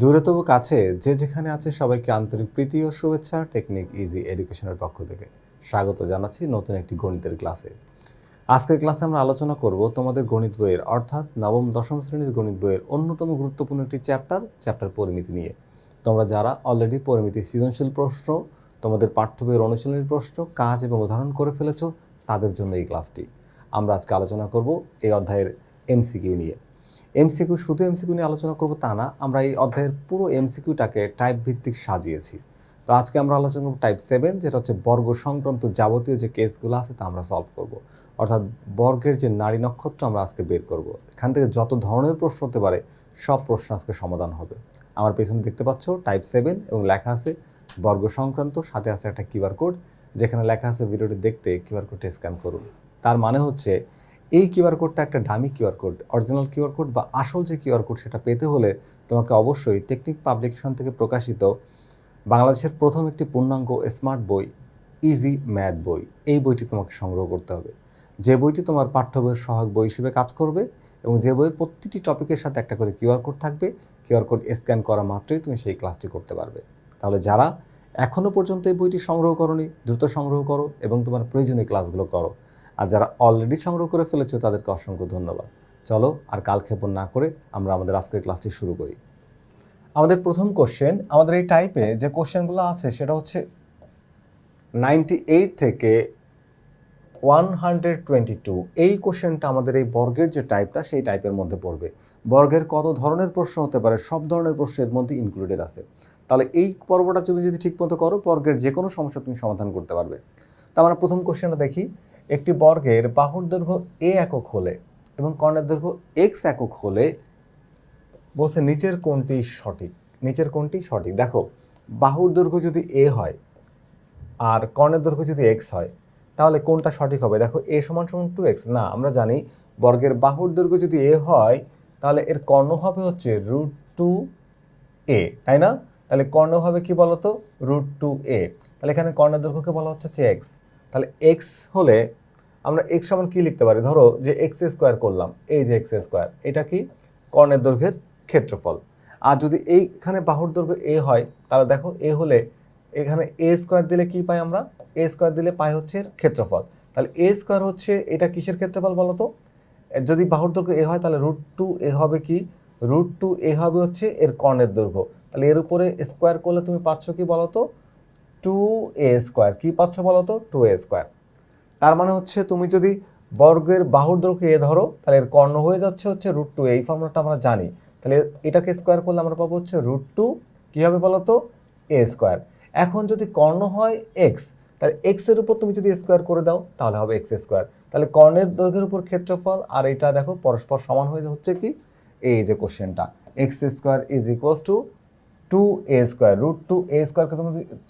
দূরে তবু কাছে যে যেখানে আছে সবাইকে আন্তরিক প্রীতি ও শুভেচ্ছা, টেকনিক ইজি এডুকেশনের পক্ষ থেকে। স্বাগত জানাচ্ছি নতুন একটি গণিতের ক্লাসে। আজকের ক্লাসে আমরা আলোচনা করব তোমাদের গণিত বইয়ের, অর্থাৎ নবম, দশম শ্রেণির গণিত বইয়ের অন্যতম গুরুত্বপূর্ণ একটি চ্যাপ্টার চ্যাপ্টার পরিমিতি নিয়ে। তোমরা যারা অলরেডি পরিমিতি সৃজনশীল প্রশ্ন, তোমাদের পাঠ্য বইয়ের অনুশীলনের প্রশ্ন, কাজ এবং উদাহরণ করে ফেলেছ, তাদের জন্য এই ক্লাসটি। আমরা আজকে আলোচনা করব এই অধ্যায়ের এমসিকিউ নিয়ে। এমসিকিউ, শুধু এমসিকিউ নিয়ে আলোচনা করব তা না, আমরা এই অধ্যায়ের পুরো এমসিকিউটাকে টাইপ ভিত্তিক সাজিয়েছি। তো আজকে আমরা আলোচনা করব টাইপ সেভেন যেটা হচ্ছে বর্গ সংক্রান্ত যাবতীয় যে কেসগুলো আছে তা আমরা সলভ করব। অর্থাৎ বর্গের যে নারী নক্ষত্র আমরা আজকে বের করব। এখান থেকে যত ধরনের প্রশ্ন হতে পারে, সব প্রশ্ন আজকে সমাধান হবে। আমার পেছনে দেখতে পাচ্ছ টাইপ সেভেন এবং লেখা আছে বর্গ সংক্রান্ত, সাথে আছে একটা কিউআর কোড, যেখানে লেখা আছে ভিডিওটি দেখতে কিউআর কোডটি স্ক্যান করুন। তার মানে হচ্ছে এই কিউআর কোডটা একটা দামি QR code, original QR code বা আসল যে কিউআর কোড সেটা পেতে হলে তোমাকে অবশ্যই টেকনিক পাবলিকেশন থেকে প্রকাশিত বাংলাদেশের প্রথম একটি পূর্ণাঙ্গ স্মার্ট বই, ইজি ম্যাথ বই। এই বইটি তোমাকে সংগ্রহ করতে হবে। যে বইটি তোমার পাঠ্য বইয়ের সহায়ক বই হিসেবে কাজ করবে এবং যে বইয়ের প্রতিটি টপিকের সাথে একটা করে কিউআর কোড থাকবে কিউআর কোড স্ক্যান করা মাত্রই তুমি সেই ক্লাসটি করতে পারবে। তাহলে যারা এখনও পর্যন্ত এই বইটি সংগ্রহ করনি, দ্রুত সংগ্রহ করো এবং তোমার প্রয়োজনীয় ক্লাসগুলো করো। আর যারা অলরেডি সংগ্রহ করে ফেলেছো, তাদেরকে অসংখ্য ধন্যবাদ। চলো আর কালক্ষেপণ না করে আমরা আমাদের আজকের ক্লাসটি শুরু করি। আমাদের প্রথম কোশ্চেন আমাদের এই টাইপে যে কোশ্চেনগুলো আছে, সেটা হচ্ছে নাইনটি এইট থেকে ওয়ান হান্ড্রেড টোয়েন্টি টু এই কোশ্চেনটা আমাদের এই বর্গের যে টাইপটা সেই টাইপের মধ্যে পড়বে। বর্গের কত ধরনের প্রশ্ন হতে পারে? সব ধরনের প্রশ্নের মধ্যে ইনক্লুডেড আছে। তাহলে এই পর্বটা তুমি যদি ঠিকমতো করো, বর্গের যে কোনো সমস্যা তুমি সমাধান করতে পারবে। তা আমরা প্রথম কোশ্চেনটা দেখি। একটি বর্গের বাহুর দৈর্ঘ্য এ একক হলে এবং কর্ণের দৈর্ঘ্য এক্স একক হলে বলছে নিচের কোনটি সঠিক, নিচের কোনটি সঠিক। দেখো, বাহুর দৈর্ঘ্য যদি এ হয় আর কর্ণের দৈর্ঘ্য যদি এক্স হয়, তাহলে কোনটা সঠিক হবে। দেখো এ সমান সমান টু এক্স না, আমরা জানি বর্গের বাহুর দৈর্ঘ্য যদি এ হয়, তাহলে এর কর্ণ হবে হচ্ছে রুট টু এ তাই না? তাহলে কর্ণ হবে কি বলতো? রুট টু এ তাহলে এখানে কর্ণের দৈর্ঘ্যকে বলা হচ্ছে এক্স তাহলে এক্স হলে আমরা এক্স সমান কি লিখতে পারি? ধরো যে এক্স স্কোয়ার করলাম, এই যে এক্স স্কোয়ার এটা কি? কর্ণের দৈর্ঘ্যের ক্ষেত্রফল। আর যদি এইখানে বাহুর দৈর্ঘ্য এ হয়, তাহলে দেখো এ হলে এখানে এ স্কোয়ার দিলে কি পাই আমরা? এ স্কোয়ার দিলে পাই হচ্ছে ক্ষেত্রফল। তাহলে এ স্কোয়ার হচ্ছে, এটা কিসের ক্ষেত্রফল বলো তো? যদি বাহুর দৈর্ঘ্য এ হয়, তাহলে রুট টু এ হবে কি? রুট টু এ হবে হচ্ছে এর কর্ণের দৈর্ঘ্য। তাহলে এর উপরে স্কোয়ার করলে তুমি পাচ্ছ কি বলো তো? টু এ স্কোয়ার কী পাচ্ছ বলো তো? টু এ স্কোয়ার তার মানে হচ্ছে তুমি যদি বর্গের বাহুর দৈর্ঘ্য এ ধরো, তাহলে এর কর্ণ হয়ে যাচ্ছে হচ্ছে রুট টু এই ফর্মুলাটা আমরা জানি। তাহলে এটাকে স্কোয়ার করলে আমরা পাবো হচ্ছে রুট টু কী হবে বলো তো এ স্কোয়ার এখন যদি কর্ণ হয় এক্স তাহলে এক্সের উপর তুমি যদি স্কোয়ার করে দাও, তাহলে হবে এক্স স্কোয়ার তাহলে কর্ণের দৈর্ঘ্যের উপর ক্ষেত্রফল, আর এটা দেখো পরস্পর সমান হয়ে হচ্ছে কি? এই যে কোশ্চেনটা X square is equals to two A square root two A স্কোয়ারকে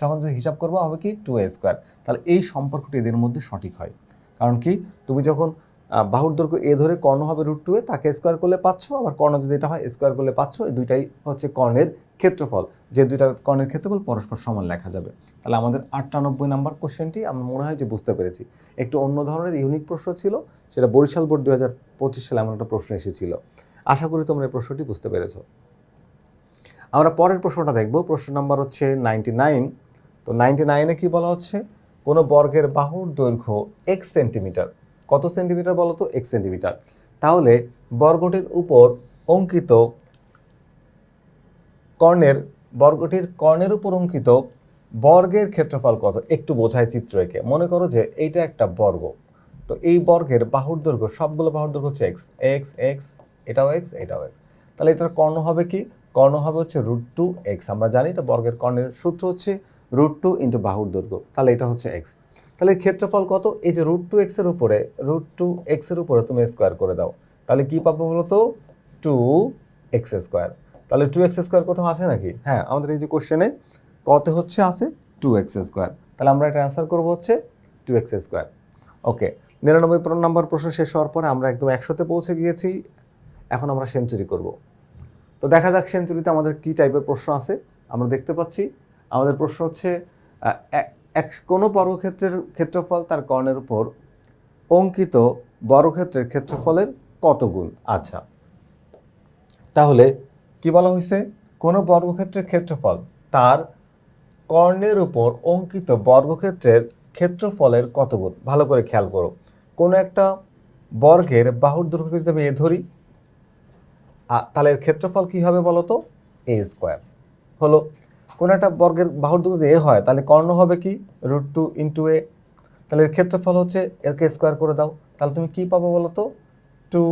যখন যদি হিসাব করব হবে কি টু এ স্কোয়ার তাহলে এই সম্পর্কটি এদের মধ্যে সঠিক হয়। কারণ কি? তুমি যখন বাহুর দৈর্ঘ্য এ ধরে কর্ণ হবে রুট টু এ, তাকে স্কোয়ার করলে পাচ্ছ, আবার কর্ণ যদি এটা হয় স্কোয়ার করলে পাচ্ছ, এই দুইটাই হচ্ছে কর্ণের ক্ষেত্রফল। যে দুইটা কর্ণের ক্ষেত্রফল পরস্পর সমান লেখা যাবে। তাহলে আমাদের আটানব্বই নাম্বার কোশ্চেনটি আমার মনে হয় যে বুঝতে পেরেছি। একটু অন্য ধরনের ইউনিক প্রশ্ন ছিল, সেটা বরিশাল বোর্ড দু হাজার পঁচিশ সালে এমন একটা প্রশ্ন এসেছিল। আশা করি তোমরা এই প্রশ্নটি বুঝতে পেরেছ। আমরা পরের প্রশ্নটা দেখব। প্রশ্ন নাম্বার হচ্ছে নাইনটি নাইন তো নাইনটি নাইনে কী বলা হচ্ছে? কোনো বর্গের বাহুর দৈর্ঘ্য এক্স সেন্টিমিটার কত সেন্টিমিটার বলো তো? এক্স সেন্টিমিটার তাহলে বর্গটির উপর অঙ্কিত কর্ণের, বর্গটির কর্ণের উপর অঙ্কিত বর্গের ক্ষেত্রফল কত? একটু বোঝায় চিত্র এঁকে। মনে করো যে এইটা একটা বর্গ। তো এই বর্গের বাহুর দৈর্ঘ্য, সবগুলো বাহুর দৈর্ঘ্য হচ্ছে এক্স এক্স এক্স এটাও এক্স এটাও এক্স তাহলে এটার কর্ণ হবে কি? কর্ণ হবে হচ্ছে রুট টু এক্স আমরা জানি এটা বর্গের কর্ণের সূত্র হচ্ছে রুট টু ইন্টু বাহুর দৈর্ঘ্য। তাহলে এটা হচ্ছে এক্স তাহলে ক্ষেত্রফল কত? এই যে রুট টু এক্সের উপরে রুট টু এক্সের উপরে তুমি স্কোয়ার করে দাও। তাহলে কী পাবো বলো তো টু এক্স স্কোয়ার তাহলে টু এক্স স্কোয়ার কোথাও আছে নাকি? হ্যাঁ আমাদের এই যে কোশ্চেনে কত হচ্ছে আছে টু এক্স স্কোয়ার তাহলে আমরা এটা অ্যান্সার করব হচ্ছে টু এক্স স্কোয়ার ওকে নিরানব্বই নম্বর প্রশ্ন শেষ হওয়ার পরে আমরা একদম একশোতে পৌঁছে গিয়েছি। এখন আমরা সেঞ্চুরি করব। তো দেখা যাক সেঞ্চুরিতে আমাদের কী টাইপের প্রশ্ন আছে। আমরা দেখতে পাচ্ছি, আমাদের প্রশ্ন হচ্ছে এক- কোনো বর্গক্ষেত্রের ক্ষেত্রফল তার কর্ণের উপর অঙ্কিত বর্গক্ষেত্রের ক্ষেত্রফলের কত গুণ আচ্ছা তাহলে কি বলা হয়েছে? কোনো বর্গক্ষেত্রের ক্ষেত্রফল তার কর্ণের উপর অঙ্কিত বর্গক্ষেত্রের ক্ষেত্রফলের কত গুণ ভালো করে খেয়াল করো। কোনো একটা বর্গের বাহুর দৈর্ঘ্যকে যদি আমি এ ধরি তাহলে এর ক্ষেত্রফল কী হবে বলো তো এ স্কোয়ার হলো, কোনো একটা বর্গের বাহুর যদি এ হয়, তাহলে কর্ণ হবে কি? রুট টু ইন্টু এ তাহলে এর ক্ষেত্রফল হচ্ছে এরকে স্কোয়ার করে দাও। তাহলে তুমি কি পাবো বলো তো টু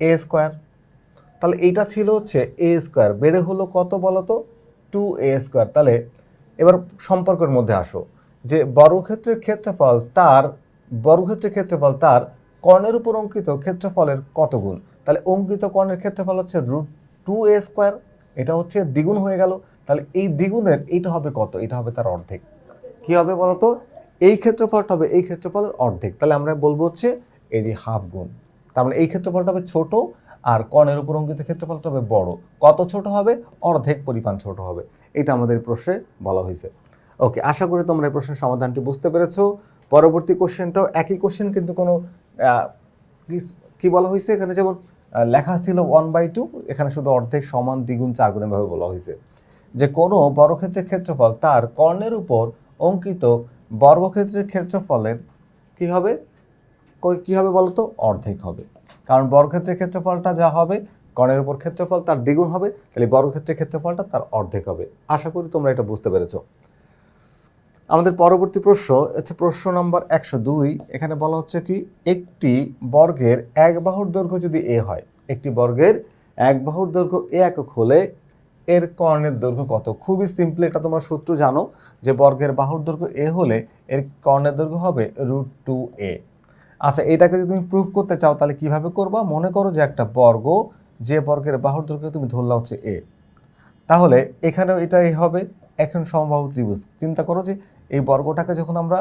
এ স্কোয়ার তাহলে এইটা ছিল হচ্ছে এ স্কোয়ার বেড়ে হলো কত বলো তো টু এ স্কোয়ার তাহলে এবার সম্পর্কের মধ্যে আসো, যে বর্গক্ষেত্রের ক্ষেত্রফল তার, বর্গক্ষেত্রের ক্ষেত্রফল তার কর্ণের উপর অঙ্কিত ক্ষেত্রফলের কত গুণ? তাহলে অঙ্কিত কর্ণের ক্ষেত্রফল হচ্ছে রুট টু এ স্কোয়ার এটা হচ্ছে দ্বিগুণ হয়ে গেল। তাহলে এই দ্বিগুণের এইটা হবে কত? এটা হবে তার অর্ধেক। কি হবে বলতো? এই ক্ষেত্রফলটা হবে এই ক্ষেত্রফলের অর্ধেক। তাহলে আমরা বলব হচ্ছে এই যে হাফ গুণ। তার মানে এই ক্ষেত্রফলটা হবে ছোট আর কর্ণের উপর অঙ্কিত ক্ষেত্রফলটা হবে বড়। কত ছোট হবে? অর্ধেক পরিমাণ ছোট হবে। এটা আমাদের প্রশ্নে বলা হয়েছে। ওকে, আশা করি তোমরা এই প্রশ্নের সমাধানটি বুঝতে পেরেছ। পরবর্তী কোশ্চেনটাও একই কোশ্চেন কিন্তু কোনো কি- বলা হয়েছে এখানে? যেমন লেখা ছিল ওয়ান বাই টু এখানে শুধু অর্ধেক সমান দ্বিগুণ চার গুণ এভাবে বলা হয়েছে। যে কোনো বর্গক্ষেত্রের ক্ষেত্রফল তার কর্ণের উপর অঙ্কিত বর্গক্ষেত্রের ক্ষেত্রফলের কি হবে? কি হবে বলতো? অর্ধেক হবে। কারণ বর্গক্ষেত্রের ক্ষেত্রফলটা যা হবে, কর্ণের উপর ক্ষেত্রফল তার দ্বিগুণ হবে, তাহলে বর্গক্ষেত্রের ক্ষেত্রফলটা তার অর্ধেক হবে। আশা করি তোমরা এটা বুঝতে পেরেছ। আমাদের পরবর্তী প্রশ্ন, হচ্ছে প্রশ্ন নম্বর একশো দুই। এখানে বলা হচ্ছে কি, একটি বর্গের এক বাহুর দৈর্ঘ্য যদি এ হয়, একটি বর্গের এক বাহুর দৈর্ঘ্য এ একক হলে এর কর্ণের দৈর্ঘ্য কত? খুবই সিম্পল এটা তোমরা সূত্র জানো যে বর্গের বাহুর দৈর্ঘ্য এ হলে এর কর্ণের দৈর্ঘ্য হবে রুট টু এ। আচ্ছা এটাকে যদি তুমি প্রুফ করতে চাও তাহলে কীভাবে করবা? মনে করো যে একটা বর্গ, যে বর্গের বাহুর দৈর্ঘ্য তুমি ধরলা হচ্ছে এ। তাহলে এখানেও এটাই হবে। এখন সমবাহু ত্রিভুজ। চিন্তা করো যে এই বর্গটাকে যখন আমরা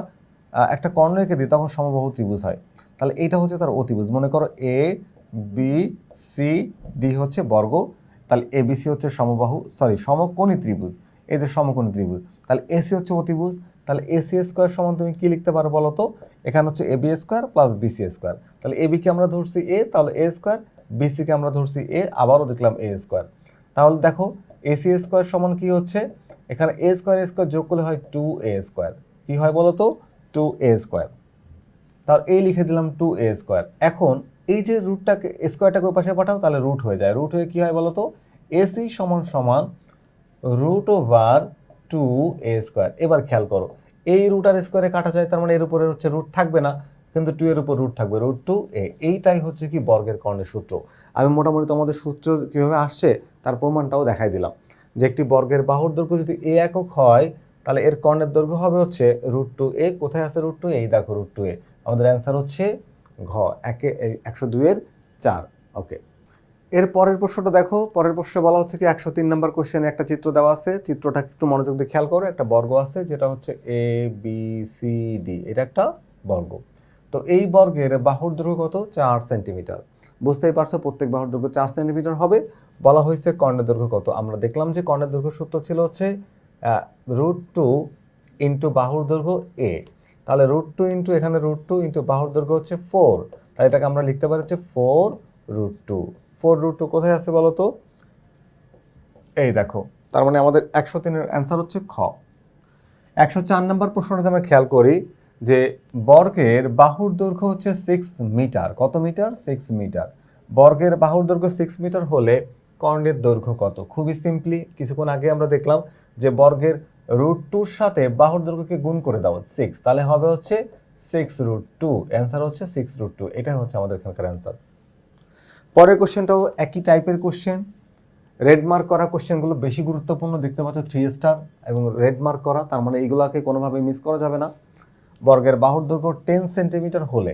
একটা কর্ণ এঁকে দিই, তখন সমবাহু ত্রিভুজ হয়। তাহলে এইটা হচ্ছে তার অতিভুজ। মনে করো এ বি সি ডি হচ্ছে বর্গ। তাহলে এ বি সি হচ্ছে সমবাহু সরি সমকোণী ত্রিভুজ। এই যে সমকোণী ত্রিভুজ। তাহলে এসি হচ্ছে অতিভুজ। তাহলে এসি স্কোয়ার সমান তুমি কী লিখতে পারো বলো তো? এখানে হচ্ছে A B square plus BC square তাহলে এ বিকে আমরা ধরছি এ তাহলে এ স্কোয়ার বিসিকে আমরা ধরছি এ আবারও দেখলাম এ স্কোয়ার তাহলে দেখো এসি স্কোয়ার সমান কি হচ্ছে? এখানে এ স্কোয়ার এ স্কোয়ার যোগ করলে হয় টু এ স্কোয়ার কি হয় বলো তো টু এ স্কোয়ার তাহলে এই লিখে দিলাম টু এ স্কোয়ার এখন এই যে রুটটাকে স্কোয়ারটাকে ওই পাশে পাঠাও, তাহলে রুট হয়ে যায়। রুট হয়ে কী হয় বলো তো এসি সমান সমান root over two A square এবার খেয়াল করো, এই রুট আর স্কোয়ারে কাটা যায়, তার মানে এর উপরে হচ্ছে রুট থাকবে না, কিন্তু টু এর উপর রুট থাকবে। রুট টু এ এইটাই হচ্ছে কি বর্গের কর্ণের সূত্র। আমি মোটামুটি তোমাদের সূত্র কীভাবে আসছে, তার প্রমাণটাও দেখাই দিলাম। যে একটি বর্গের বাহুর দৈর্ঘ্য যদি এ একক হয়, তাহলে এর কর্ণের দৈর্ঘ্য হবে হচ্ছে রুট টু এ। কোথায় আছে রুট টু এই দেখো রুট টু এ। আমাদের অ্যান্সার হচ্ছে ঘ। একে একশো দুইয়ের চার। ওকে। এর পরের প্রশ্নটা দেখো। পরের প্রশ্নে বলা হচ্ছে কি একশো তিন নম্বর কোশ্চেনে একটা চিত্র দেওয়া আছে। চিত্রটা একটু মনোযোগ দিয়ে খেয়াল করো। একটা বর্গ আছে, যেটা হচ্ছে এ বি সি ডি এটা একটা বর্গ। তো এই বর্গের বাহুর দৈর্ঘ্য কত? চার সেন্টিমিটার। বুঝতেই পারছ, প্রত্যেক বাহুর দৈর্ঘ্য চার সেন্টিমিটার হবে। বলা হয়েছে কর্ণের দৈর্ঘ্য কত? আমরা দেখলাম যে কর্ণের দৈর্ঘ্য সূত্র ছিল হচ্ছে রুট টু ইন্টু বাহুর দৈর্ঘ্য এ তাহলে রুট টু ইন্টু এখানে রুট টু ইন্টু বাহুর দৈর্ঘ্য হচ্ছে ফোর তাই এটাকে আমরা লিখতে পারি হচ্ছে four root two four root two কোথায় আছে বলো তো? এই দেখো, তার মানে আমাদের একশো তিনের অ্যান্সার হচ্ছে খ। একশো চার নম্বর প্রশ্নটা আমরা খেয়াল করি যে বর্গের বাহুর দৈর্ঘ্য হচ্ছে সিক্স মিটার কত মিটার সিক্স মিটার বর্গের বাহুর দৈর্ঘ্য সিক্স মিটার হলে কর্ণের দৈর্ঘ্য কত? খুবই সিম্পলি কিছুক্ষণ আগে আমরা দেখলাম যে বর্গের রুট টুর সাথে বাহুর দৈর্ঘ্যকে গুণ করে দাও সিক্স তাহলে হবে হচ্ছে সিক্স রুট টু অ্যান্সার হচ্ছে সিক্স রুট টু এটাই হচ্ছে আমাদের এখানকার অ্যান্সার পরের কোশ্চেনটাও একই টাইপের কোশ্চেন রেড মার্ক করা কোশ্চেনগুলো বেশি গুরুত্বপূর্ণ। দেখতে পাচ্ছ থ্রি স্টার এবং রেড মার্ক করা। তার মানে এইগুলোকে কোনোভাবে মিস করা যাবে না। বর্গের বাহুর দৈর্ঘ্য টেন সেন্টিমিটার হলে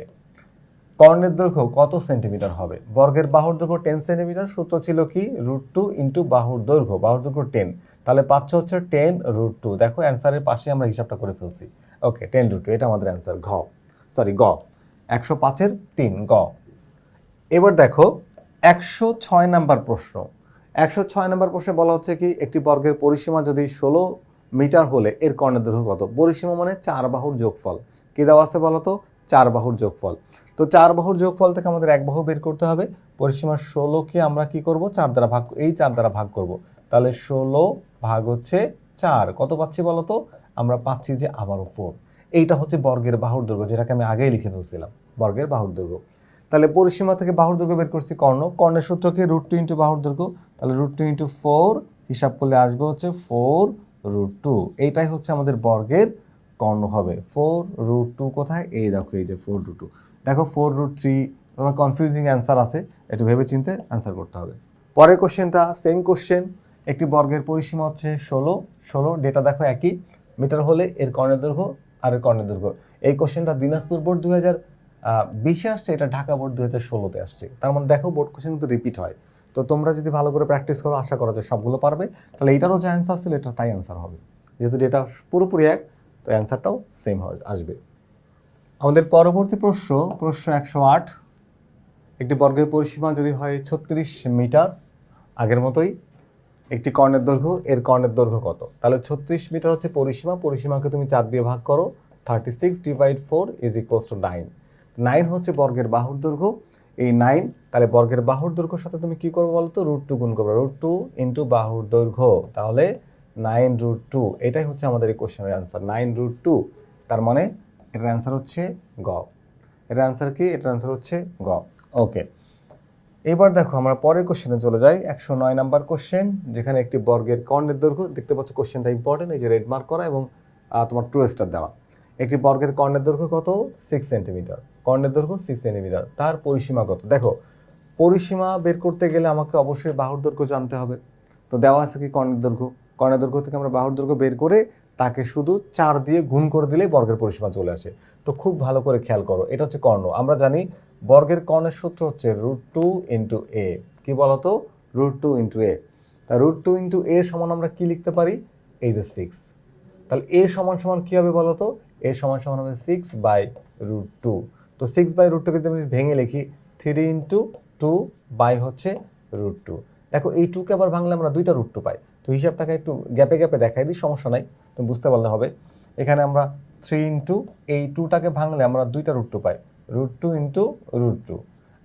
কর্ণের দৈর্ঘ্য কত সেন্টিমিটার হবে? বর্গের বাহুর দৈর্ঘ্য টেন সেন্টিমিটার সূত্র ছিল কি? রুট টু ইন্টু বাহুর দৈর্ঘ্য বাহুর দৈর্ঘ্য টেন তাহলে পাচ্ছ হচ্ছে টেন রুট টু দেখো অ্যান্সারের পাশে আমরা হিসাবটা করে ফেলছি। ওকে টেন রুট টু এটা আমাদের অ্যান্সার ঘ। সরি গ। একশো পাঁচের তিন, গ। এবার দেখো, একশো ছয় নাম্বার প্রশ্ন। একশো ছয় নাম্বার প্রশ্নে বলা হচ্ছে কি, একটি বর্গের পরিসীমা যদি ষোলো মিটার হলে এর কর্ণের দৈর্ঘ্য কত? পরিসীমা মানে চার বাহুর যোগফল। কী দেওয়া আছে বলো তো? চার বাহুর যোগফল। তো চার বাহুর যোগফল থেকে আমাদের এক বাহু বের করতে হবে। পরিসীমা ষোলোকে আমরা কি করব? চার দ্বারা ভাগ, এই চার দ্বারা ভাগ করব। তাহলে ষোলো ভাগ হচ্ছে চার। কত পাচ্ছি বলো তো? আমরা পাচ্ছি যে আবারও ফোর এইটা হচ্ছে বর্গের বাহুর দৈর্ঘ্য, যেটাকে আমি আগেই লিখে ফেলছিলাম। বর্গের বাহুর দৈর্ঘ্য। তাহলে পরিসীমা থেকে বাহুর দৈর্ঘ্য বের করছি কর্ণ। কর্ণের সূত্রকে রুট টু ইন্টু বাহুর দৈর্ঘ্য। তাহলে রুট টু ইন্টু ফোর হিসাব করলে আসবে হচ্ছে ফোর রুট টু এইটাই হচ্ছে আমাদের বর্গের কর্ণ হবে। ফোর রুট টু কোথায়? এই দেখো, এই যে ফোর রুট টু দেখো ফোর রুট থ্রি তোমার কনফিউজিং অ্যান্সার আছে। একটু ভেবে চিনতে অ্যান্সার করতে হবে। পরের কোশ্চেনটা সেম কোশ্চেন একটি বর্গের পরিসীমা হচ্ছে ষোলো। ষোলো ডেটা দেখো একই। মিটার হলে এর কর্ণের দৈর্ঘ্য আর এর কর্ণের দৈর্ঘ্য। এই কোশ্চেনটা দিনাজপুর বোর্ড দু হাজার বিশে আসছে, এটা ঢাকা বোর্ড দু হাজার ষোলোতে আসছে। তার মানে দেখো, বোর্ড কোশ্চেন কিন্তু রিপিট হয়। তো তোমরা যদি ভালো করে প্র্যাকটিস করো, আশা করা যায় সবগুলো পারবে। তাহলে এটারও যে অ্যান্সার ছিল, এটা তাই অ্যান্সার হবে। যেহেতু ডেটা পুরোপুরি এক, তো অ্যান্সারটাও সেম হয়ে, আসবে। আমাদের পরবর্তী প্রশ্ন প্রশ্ন একশো আট। একটি বর্গের পরিসীমা যদি হয় ছত্রিশ মিটার, আগের মতোই একটি কর্ণের দৈর্ঘ্য, এর কর্ণের দৈর্ঘ্য কত? তাহলে ছত্রিশ মিটার হচ্ছে পরিসীমা, পরিসীমাকে তুমি চার দিয়ে ভাগ করো thirty six divide four is equals to nine nine হচ্ছে বর্গের বাহুর দৈর্ঘ্য এই নাইন তাহলে বর্গের বাহুর দৈর্ঘ্যের সাথে তুমি কি করবে বলো তো রুট টু গুণ করবে। রুট টু ইন্টু বাহুর দৈর্ঘ্য, তাহলে নাইন রুট টু এটাই হচ্ছে আমাদের এই কোশ্চেনের অ্যান্সার নাইন রুট টু তার মানে এটার অ্যান্সার হচ্ছে গ। এটার অ্যান্সার কি? এটার অ্যান্সার হচ্ছে গ। ওকে এবার দেখো আমরা পরের কোশ্চেনে চলে যাই। একশো নয় নাম্বার কোশ্চেন যেখানে একটি বর্গের কর্ণের দৈর্ঘ্য, দেখতে পাচ্ছ কোশ্চেনটা ইম্পর্টেন্ট এই যে রেড মার্ক করা এবং তোমার ট্রু স্টার দেওয়া। একটি বর্গের কর্ণের দৈর্ঘ্য কত? সিক্স সেন্টিমিটার কর্ণের দৈর্ঘ্য সিক্স সেন্টিমিটার তার পরিসীমা কত? দেখো, পরিসীমা বের করতে গেলে আমাকে অবশ্যই বাহুর দৈর্ঘ্য জানতে হবে। তো দেওয়া আছে কি কর্ণের দৈর্ঘ্য? কর্ণের দৈর্ঘ্য থেকে আমরা বাহুর দৈর্ঘ্য বের করে তাকে শুধু চার দিয়ে গুণ করে দিলেই বর্গের পরিসীমা চলে আসে। তো খুব ভালো করে খেয়াল করো, এটা হচ্ছে কর্ণ। আমরা জানি বর্গের কর্ণের সূত্র হচ্ছে রুট টু ইন্টু এ কি বলতো? রুট টু ইন্টু এ তা রুট টু ইন্টু এ সমান আমরা কি লিখতে পারি? এই যে সিক্স তাহলে এ সমান সমান কী হবে বলতো? এ সমান সমান হবে সিক্স বাই রুট টু তো সিক্স বাই রুট টুকে যদি আমি ভেঙে লিখি থ্রি ইন্টু টু বাই হচ্ছে রুট টু দেখো এই টুকে আবার ভাঙলে আমরা দুইটা রুট টু পাই। তো হিসাবটাকে একটু গ্যাপে গ্যাপে দেখাই দিই, সমস্যা নাই, তুমি বুঝতে পারলে হবে। এখানে আমরা থ্রি ইন্টু এই টুটাকে ভাঙলে আমরা দুইটা রুট টু পাই root two into root two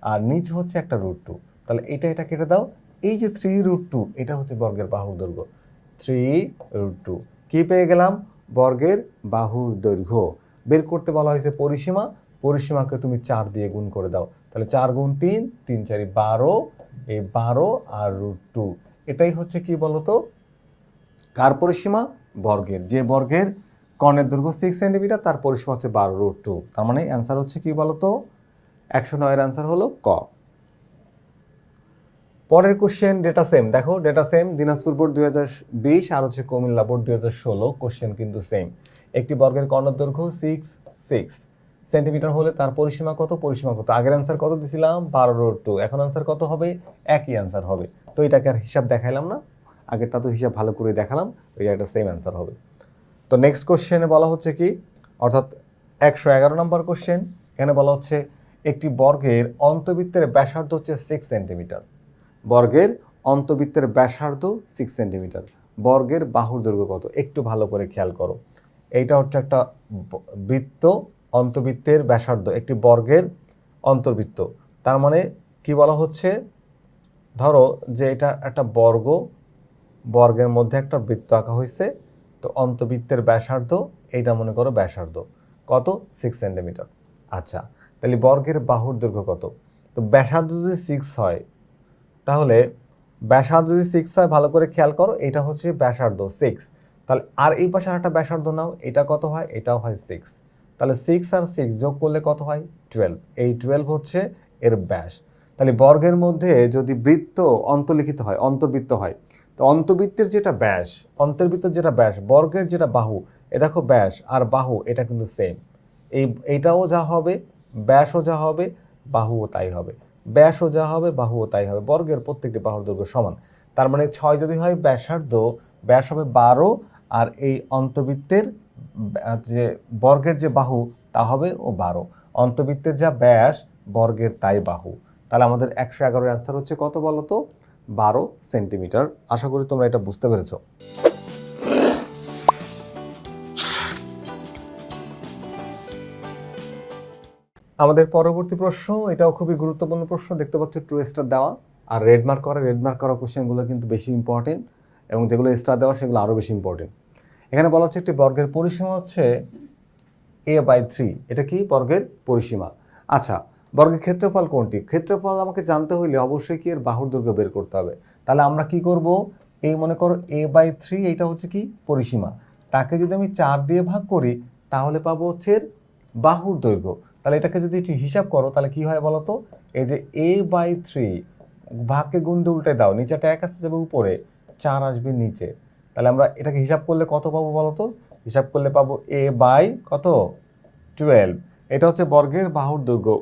আর নিচ হচ্ছে একটা রুট টু তাহলে এটা এটা কেটে দাও। এই যে থ্রি রুট টু এটা হচ্ছে বর্গের বাহুর দৈর্ঘ্য। থ্রি রুট টু কী পেয়ে গেলাম? বর্গের বাহুর দৈর্ঘ্য। বের করতে বলা হয়েছে পরিসীমা। পরিসীমাকে তুমি চার দিয়ে গুণ করে দাও। তাহলে চার গুণ তিন তিন চারি বারো, এই বারো আর রুট টু। এটাই হচ্ছে কি বলতো? কার পরিসীমা? বর্গের। যে বর্গের কর্ণের দৈর্ঘ্য সিক্স সেন্টিমিটার তার পরিসীমা হচ্ছে বারো রুট টু। তার মানে অ্যান্সার হচ্ছে কি বলতো? একশো নয়ের অ্যান্সার হলো ক। পরের কোশ্চেন ডেটা সেম দেখো ডেটা সেম দিনাজপুর বোর্ড দুই হাজার বিশ আর হচ্ছে কুমিল্লা বোর্ড দুই হাজার ষোলো কোশ্চেন কিন্তু সেম একটি বর্গের কর্ণের দৈর্ঘ্য সিক্স সিক্স সেন্টিমিটার হলে তার পরিসীমা কত? পরিসীমা কত? আগের অ্যান্সার কত দিছিলাম? বারো রোড টু এখন অ্যান্সার কত হবে? একই অ্যান্সার হবে। তো এটাকে আর হিসাব দেখাইলাম না। আগেরটা তো হিসাব ভালো করে দেখালাম, ওইটা একটা সেম অ্যান্সার হবে। তো নেক্সট কোশ্চেনে বলা হচ্ছে কি? অর্থাৎ একশো এগারো নম্বর কোশ্চেন এখানে বলা হচ্ছে, একটি বর্গের অন্তবৃত্তের ব্যাসার্ধ হচ্ছে সিক্স সেন্টিমিটার বর্গের অন্তবৃত্তের ব্যাসার্ধ সিক্স সেন্টিমিটার বর্গের বাহুর দৈর্ঘ্য কত? একটু ভালো করে খেয়াল করো। এইটা হচ্ছে একটা বৃত্ত, অন্তবৃত্তের ব্যাসার্ধ, একটি বর্গের অন্তর্বৃত্ত তার মানে কি বলা হচ্ছে? ধরো যে এটা একটা বর্গ, বর্গের মধ্যে একটা বৃত্ত আঁকা হয়েছে, তো অন্তবৃত্তের ব্যাসার্ধ, এইটা মনে করো ব্যাসার্ধ। কত? সিক্স সেন্টিমিটার আচ্ছা তাহলে বর্গের বাহুর দৈর্ঘ্য কত? তো ব্যাসার্ধ যদি সিক্স হয় তাহলে ব্যাসার্ধ যদি সিক্স হয়, ভালো করে খেয়াল করো, এটা হচ্ছে ব্যাসার্ধ সিক্স তাহলে আর এই পাশে আর একটা ব্যাসার্ধ নাও, এটা কত হয়? এটাও হয় সিক্স তাহলে সিক্স আর সিক্স যোগ করলে কত হয়? টুয়েলভ এই টুয়েলভ হচ্ছে এর ব্যাস। তাহলে বর্গের মধ্যে যদি বৃত্ত অন্তর্লিখিত হয়, অন্তর্বৃত্ত হয়, তো অন্তর্বৃত্তের যেটা ব্যাস, অন্তর্বৃত্তের যেটা ব্যাস, বর্গের যেটা বাহু, এ দেখো ব্যাস আর বাহু, এটা কিন্তু সেম এই এইটাও যা হবে, ব্যাসও যা হবে, বাহুও তাই হবে। ব্যাসও যা হবে, বাহুও তাই হবে। বর্গের প্রত্যেকটি বাহুর দৈর্ঘ্য সমান। তার মানে ছয় যদি হয় ব্যাসার্ধ, ব্যাস হবে বারো, আর এই অন্তবৃত্তের যে বর্গের যে বাহু, তা হবে ও বারো। অন্তবৃত্তের যা ব্যাস, বর্গের তাই বাহু। তাহলে আমাদের একশো এগারোর অ্যান্সার হচ্ছে কত বলো তো বারো সেন্টিমিটার। আশা করি তোমরা এটা বুঝতে পেরেছ। আমাদের পরবর্তী প্রশ্ন, এটাও খুবই গুরুত্বপূর্ণ প্রশ্ন, দেখতে পাচ্ছি ট্রু স্টার দেওয়া। আর রেড মার্ক করা রেড মার্ক করা কোশ্চেনগুলো কিন্তু বেশি ইম্পর্টেন্ট এবং যেগুলো স্টার দেওয়া, সেগুলো আরও বেশি ইম্পর্টেন্ট এখানে বলা হচ্ছে একটি বর্গের পরিসীমা হচ্ছে এ বাই থ্রি এটা কি? বর্গের পরিসীমা। আচ্ছা বর্গের ক্ষেত্রফল কোনটি? ক্ষেত্রফল আমাকে জানতে হইলে অবশ্যই কি এর বাহুর দৈর্ঘ্য বের করতে হবে? তাহলে আমরা কি করব? এই মনে করো এ বাই থ্রি এইটা হচ্ছে কি? পরিসীমা। তাকে যদি আমি চার দিয়ে ভাগ করি, তাহলে পাবো হচ্ছে বাহুর দৈর্ঘ্য। তাহলে এটাকে যদি একটু হিসাব করো, তাহলে কি হয় বলো তো এই যে এ বাই থ্রি ভাগকে দিয়ে উল্টে দাও নিচেটা এক আসতে যাবে উপরে চার আসবে নিচে। তাহলে আমরা এটাকে হিসাব করলে কত পাবো বলো তো হিসাব করলে পাবো এ বাই কত? টুয়েলভ এটা হচ্ছে বর্গের বাহুর দৈর্ঘ্য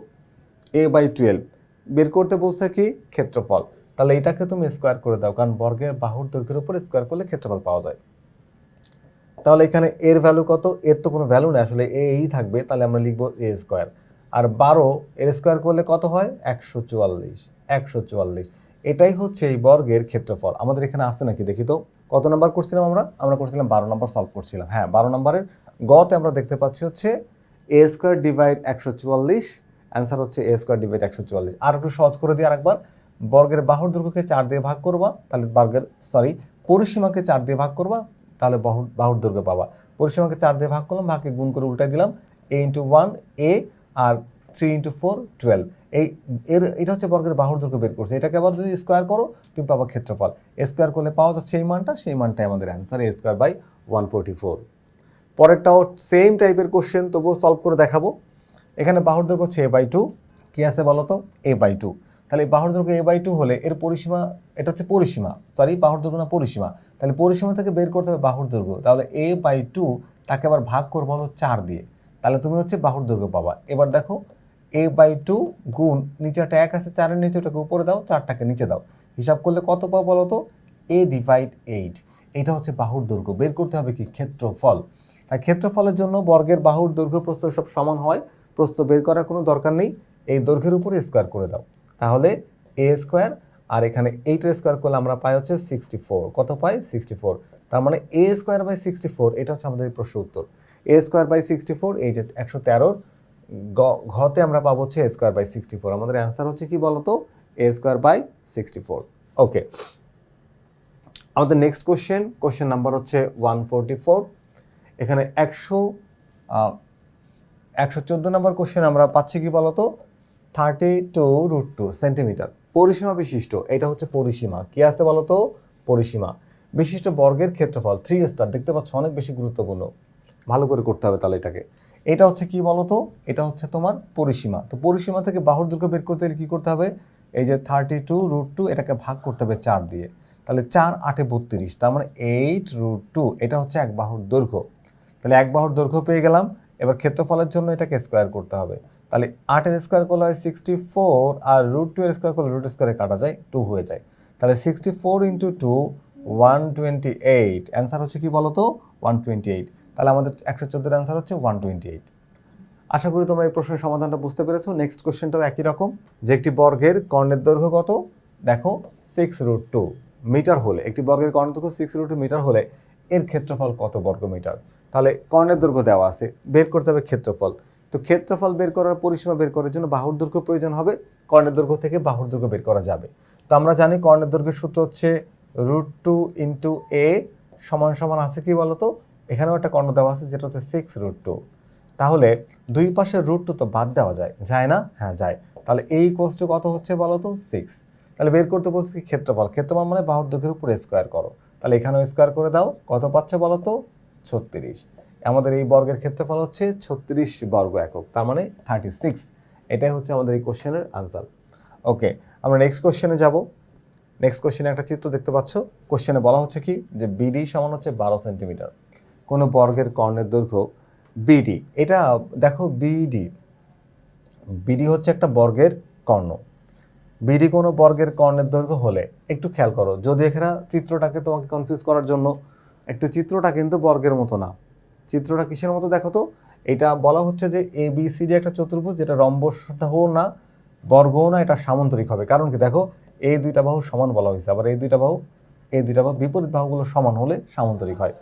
এ বাই টুয়েলভ বের করতে বলছে কি? ক্ষেত্রফল। তাহলে এটাকে তুমি স্কোয়ার করে দাও, কারণ বর্গের বাহুর দৈর্ঘ্যের উপর স্কোয়ার করলে ক্ষেত্রফল পাওয়া যায়। তাহলে এখানে এর ভ্যালু কত? এর তো কোনো ভ্যালু নেই। আসলে এ এই থাকবে, তাহলে আমরা লিখব এ স্কোয়ার আর বারো এর স্কোয়ার করলে কত হয়? একশো চুয়াল্লিশ। একশো চুয়াল্লিশ। এটাই হচ্ছে এই বর্গের ক্ষেত্রফল। আমাদের এখানে আছে নাকি? দেখি তো। কত নাম্বার করছিলাম আমরা? আমরা করছিলাম বারো নাম্বার সলভ করছিলাম। হ্যাঁ বারো নাম্বারের গতে আমরা দেখতে পাচ্ছি হচ্ছে এ স্কোয়ার ডিভাইড একশো চুয়াল্লিশ অ্যান্সার হচ্ছে এ স্কোয়ার ডিভাইড একশো চুয়াল্লিশ। আর একটু সহজ করে দিই আরেকবার। বর্গের বাহুর দৈর্ঘ্যকে চার দিয়ে ভাগ করবা, তাহলে বর্গের সরি পরিসীমাকে চার দিয়ে ভাগ করবা তাহলে বাহুর বাহুর দৈর্ঘ্য পাবা। পরিসীমাকে চার দিয়ে ভাগ করলাম, ভাগকে গুণ করে উল্টাই দিলাম। এ ইন্টু ওয়ান এ আর থ্রি ইন্টু ফোর টুয়েলভ এই এর এটা হচ্ছে বর্গের বাহুর দৈর্ঘ্য বের করছে। এটাকে আবার যদি স্কোয়ার করো, তুমি পাবা ক্ষেত্রফল। স্কোয়ার করলে পাওয়া যাচ্ছে সেই মানটা, সেই মানটাই আমাদের answer A square by one forty four পরেরটাও same টাইপের কোশ্চেন তবুও সলভ করে দেখাবো। এখানে বাহুর দৈর্ঘ্য হচ্ছে এ বাই টু কী আছে বলো তো? এ বাই টু তাহলে বাহুর দৈর্ঘ্য এ বাই টু হলে এর পরিসীমা এটা হচ্ছে পরিসীমা। সরি বাহুর দৈর্ঘ্য না পরিসীমা। তাহলে পরিসীমা থেকে বের করতে হবে বাহুর দৈর্ঘ্য। তাহলে এ বাই টু তাকে আবার ভাগ করব হলো চার দিয়ে। তাহলে তুমি হচ্ছে বাহুর দৈর্ঘ্য পাবা। এবার দেখো এ বাই টু গুণ নিচে একটা এক আছে, চারের নিচে ওটাকে উপরে দাও, চারটাকে নিচে দাও। হিসাব করলে কত পাবো বলো তো? এ ডিভাইড এইট এটা হচ্ছে বাহুর দৈর্ঘ্য। বের করতে হবে কি? ক্ষেত্রফল। তাই ক্ষেত্রফলের জন্য বর্গের বাহুর দৈর্ঘ্য প্রস্থ সব সমান হয়। প্রস্থ বের করার কোনো দরকার নেই। এই দৈর্ঘ্যের উপরে স্কোয়ার করে দাও। তাহলে এ স্কোয়ার আর এখানে এইটের স্কোয়ার করলে আমরা পাই হচ্ছে সিক্সটি ফোর কত পাই? সিক্সটি ফোর তার মানে A square by sixty four এটা হচ্ছে আমাদের প্রশ্ন উত্তর। A square by sixty four এই যে একশো তেরোর ঘতে আমরা পাবো হচ্ছে A square by sixty four আমাদের অ্যান্সার হচ্ছে কি বলতো? A square by sixty four okay আমাদের নেক্সট কোশ্চেন কোশ্চেন নাম্বার হচ্ছে ওয়ান ফোরটি ফোর এখানে একশো একশো চোদ্দ নম্বর কোশ্চেন আমরা পাচ্ছি কি বলতো? Thirty two root two centimetre পরিসীমা বিশিষ্ট, এটা হচ্ছে পরিসীমা। কি আছে বলতো? পরিসীমা। বিশিষ্ট বর্গের ক্ষেত্রফল থ্রি স্টার দেখতে পাচ্ছ অনেক বেশি গুরুত্বপূর্ণ। ভালো করে করতে হবে তাহলে এটাকে। এটা হচ্ছে কি বলতো? এটা হচ্ছে তোমার পরিসীমা। তো পরিসীমা থেকে বাহুর দৈর্ঘ্য বের করতে হলে কী করতে হবে? এই যে থার্টি টু রুট টু এটাকে ভাগ করতে হবে চার দিয়ে। তাহলে চার আটে বত্রিশ, তার মানে এইট রুট টু এটা হচ্ছে এক বাহুর দৈর্ঘ্য। তাহলে এক বাহুর দৈর্ঘ্য পেয়ে গেলাম। এবার ক্ষেত্রফলের জন্য এটাকে স্কোয়ার করতে হবে। তাহলে আটের স্কোয়ার করলে হয় সিক্সটি ফোর আর রুট টু এর স্কোয়ার করলে রুট স্কোয়ারে কাটা যায় টু হয়ে যায়। তাহলে sixty four into two one twenty eight answer হচ্ছে কি বলো তো ওয়ান টোয়েন্টি এইট তাহলে আমাদের একশো চোদ্দোর অ্যান্সার হচ্ছে ওয়ান টোয়েন্টি এইট আশা করি তোমরা এই প্রশ্নের সমাধানটা বুঝতে পেরেছ। নেক্সট কোশ্চেনটাও একই রকম। যে একটি বর্গের কর্ণের দৈর্ঘ্য কত? দেখো সিক্স রুট টু মিটার হলে, একটি বর্গের কর্ণ দৈর্ঘ্য সিক্স রুট টু মিটার হলে, এর ক্ষেত্রফল কত বর্গ মিটার তাহলে কর্ণের দৈর্ঘ্য দেওয়া আছে। বের করতে হবে ক্ষেত্রফল। তো ক্ষেত্রফল বের করার পরিসীমা বের করার জন্য বাহুর দৈর্ঘ্য প্রয়োজন হবে, কর্ণের দৈর্ঘ্য থেকে বাহুর দৈর্ঘ্য বের করা যাবে। তো আমরা জানি কর্ণের দৈর্ঘ্যের সূত্র হচ্ছে রুট টু ইন্টু এ সমান সমান আছে কি বলতো? এখানেও একটা কর্ণ দেওয়া আছে যেটা হচ্ছে সিক্স রুট টু। তাহলে দুই পাশের রুট টু তো বাদ দেওয়া যায়। যায় না? হ্যাঁ যায়। তাহলে এই কোর্সটি কত হচ্ছে বলো তো সিক্স। তাহলে বের করতে বলছি ক্ষেত্রফল। ক্ষেত্রফল মানে বাহুর দৈর্ঘ্যের উপরে স্কোয়ার করো। তাহলে এখানেও স্কোয়ার করে দাও। কত পাচ্ছে বলো তো ছত্রিশ। আমাদের এই বর্গের ক্ষেত্রফল হচ্ছে ছত্রিশ বর্গ একক, তার মানে থার্টি সিক্স এটাই হচ্ছে আমাদের এই কোশ্চেনের আনসার ওকে আমরা নেক্সট কোশ্চেনে যাব। নেক্সট কোশ্চেনে একটা চিত্র দেখতে পাচ্ছ। কোশ্চেনে বলা হচ্ছে কি? যে বিডি সমান হচ্ছে বারো সেন্টিমিটার। কোনো বর্গের কর্ণের দৈর্ঘ্য বিডি এটা দেখো বিডি বিডি হচ্ছে একটা বর্গের কর্ণ। বিডি কোনো বর্গের কর্ণের দৈর্ঘ্য হলে একটু খেয়াল করো, যদি এখানে চিত্রটাকে তোমাকে কনফিউজ করার জন্য, একটু চিত্রটা কিন্তু বর্গের মতো না। চিত্রটা কিসের মতো দেখো তো? এটা বলা হচ্ছে যে এ বি সি ডি একটা চতুর্ভুজ যেটা রম্বসও না, বর্গও না, এটা সামান্তরিক হবে। কারণ কি দেখো এই দুইটা বাহু সমান বলা হয়েছে। আবার এই দুইটা বাহু এই দুইটা বাহু, বিপরীত বাহুগুলো সমান হলে সামান্তরিক হয়।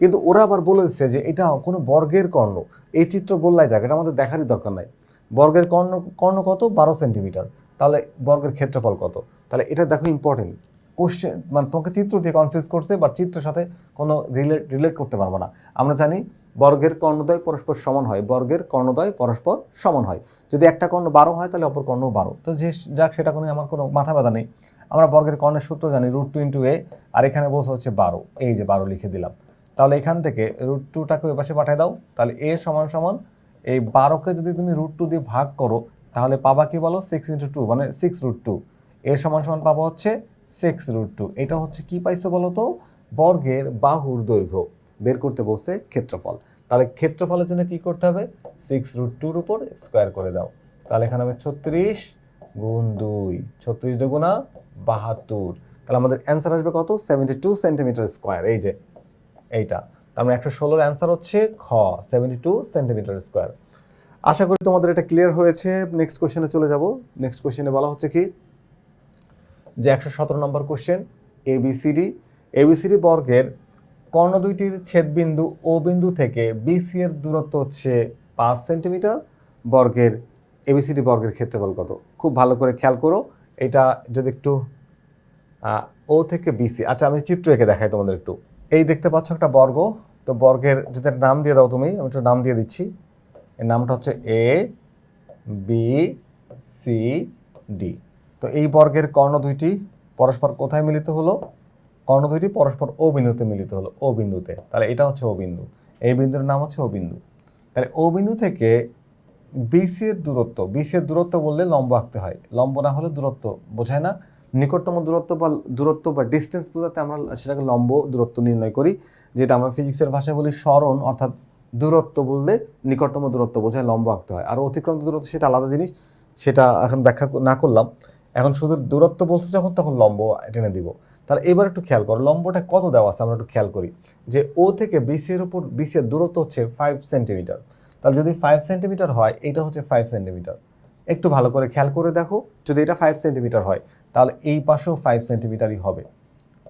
কিন্তু ওরা আবার বলে দিচ্ছে যে এটা কোনো বর্গের কর্ণ। এই চিত্র গোল্লায় যাক, এটা আমাদের দেখারই দরকার নাই। বর্গের কর্ণ কর্ণ কত? বারো সেন্টিমিটার। তাহলে বর্গের ক্ষেত্রফল কত? তাহলে এটা দেখো ইম্পর্টেন্ট কোশ্চেন মানে তোমাকে চিত্র দিয়ে কনফিউজ করছে বা চিত্রের সাথে কোনো রিলেট রিলেট করতে পারব না। আমরা জানি বর্গের কর্ণদ্বয় পরস্পর সমান হয়। বর্গের কর্ণদ্বয় পরস্পর সমান হয়। যদি একটা কর্ণ বারো হয়, তাহলে অপর কর্ণ বারো। তো যে যাক, সেটা কোনো, আমার কোনো মাথা ব্যথা নেই। আমরা বর্গের কর্ণের সূত্র জানি রুট টু ইন্টু এ আর এখানে বলছে হচ্ছে বারো। এই যে বারো লিখে দিলাম। তাহলে এখান থেকে রুট টুটাকে ওই পাশে পাঠিয়ে দাও। তাহলে এ সমান সমান, এই বারোকে যদি তুমি রুট টু দিয়ে ভাগ করো, তাহলে পাবা কি বলো? সিক্স ইন্টু টু মানে সিক্স রুট টু এ সমান সমান পাবা হচ্ছে সিক্স রুট টু। এটা হচ্ছে কি পাইছো বলো তো? বর্গের বাহুর দৈর্ঘ্য। বের করতে বলছে ক্ষেত্রফল। তাহলে ক্ষেত্রফলের জন্য কি করতে হবে? সিক্স রুট টুর উপর স্কোয়ার করে দাও। তাহলে এখানে হবে ছত্রিশ গুণ দুই। ছত্রিশ দুগুণা বাহাত্তর। তাহলে আমাদের অ্যান্সার আসবে কত? সেভেন্টি টু সেন্টিমিটার স্কোয়ার এই যে, এইটা। তার মানে একশো ষোলোর অ্যান্সার হচ্ছে খ সেভেন্টি টু সেন্টিমিটার স্কোয়ার আশা করি তোমাদের এটা ক্লিয়ার হয়েছে। নেক্সট কোশ্চেনে চলে যাব। নেক্সট কোশ্চেনে বলা হচ্ছে কি? যে একশো সতেরো নম্বর কোশ্চেন এবিসিডি এবিসিডি বর্গের কর্ণ দুইটির ছেদবিন্দু ও বিন্দু থেকে বিসি এর দূরত্ব হচ্ছে পাঁচ সেন্টিমিটার। বর্গের এবিসিডি বর্গের ক্ষেত্রফল কত? খুব ভালো করে খেয়াল করো। এটা যদি একটু ও থেকে বিসি আচ্ছা আমি চিত্র এঁকে দেখাই তোমাদের একটু। এই দেখতে পাচ্ছ একটা বর্গ। তো বর্গের যদি নাম দিয়ে দাও তুমি, আমি একটু নাম দিয়ে দিচ্ছি। এর নামটা হচ্ছে এ বি সি ডি তো এই বর্গের কর্ণ দুইটি পরস্পর কোথায় মিলিত হলো? কর্ণ দুইটি পরস্পর ও বিন্দুতে মিলিত হলো, ও বিন্দুতে। তাহলে এটা হচ্ছে ও বিন্দু। এই বিন্দুর নাম হচ্ছে ও বিন্দু। তাহলে ও বিন্দু থেকে বিসি এর দূরত্ব বিসি এর দূরত্ব বললে লম্ব আঁকতে হয়। লম্ব না হলে দূরত্ব বোঝায় না। নিকটতম দূরত্ব বা দূরত্ব বা ডিস্টেন্স বোঝাতে আমরা সেটাকে লম্ব দূরত্ব নির্ণয় করি, যেটা আমরা ফিজিক্সের ভাষায় বলি স্মরণ, অর্থাৎ দূরত্ব বললে নিকটতম দূরত্ব বোঝায়, লম্ব আঁকতে হয়। আর অতিক্রান্ত দূরত্ব সেটা আলাদা জিনিস, সেটা এখন ব্যাখ্যা না করলাম। এখন শুধু দূরত্ব বলছে যখন, তখন লম্ব টেনে দিব। তাহলে এবার একটু খেয়াল করো, লম্বটা কত দেওয়া আছে আমরা একটু খেয়াল করি। যে ও থেকে বিসি এর উপর বিসি এর দূরত্ব হচ্ছে ফাইভ সেন্টিমিটার তাহলে যদি ফাইভ সেন্টিমিটার হয়, এটা হচ্ছে ফাইভ সেন্টিমিটার একটু ভালো করে খেয়াল করে দেখো, যদি এটা ফাইভ সেন্টিমিটার হয়, তাহলে এই পাশেও ফাইভ সেন্টিমিটারই হবে।